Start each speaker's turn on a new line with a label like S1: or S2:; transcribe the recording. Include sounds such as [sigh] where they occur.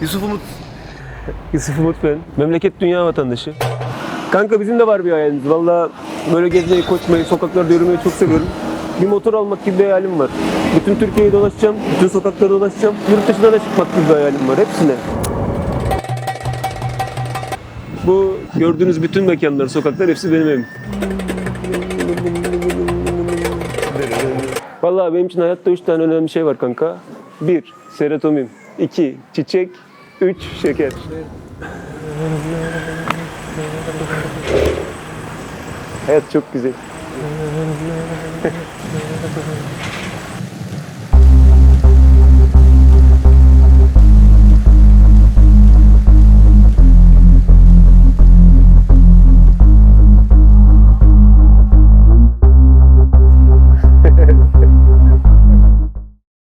S1: Yusuf Umut.
S2: Yusuf Umut ben. Memleket dünya vatandaşı. Kanka bizim de var bir hayalimiz. Valla böyle gezmeyi, koşmayı, sokaklarda yürümeyi çok seviyorum. Bir motor almak gibi bir hayalim var. Bütün Türkiye'yi dolaşacağım, bütün sokakları dolaşacağım. Yurt dışına da çıkmak gibi bir hayalim var. Hepsine. Bu gördüğünüz bütün mekanlar, sokaklar hepsi benim evim. Vallahi benim için hayatta üç tane önemli şey var kanka. Bir, serotonin. iki çiçek. Üç, şeker. Hayat çok güzel. [laughs]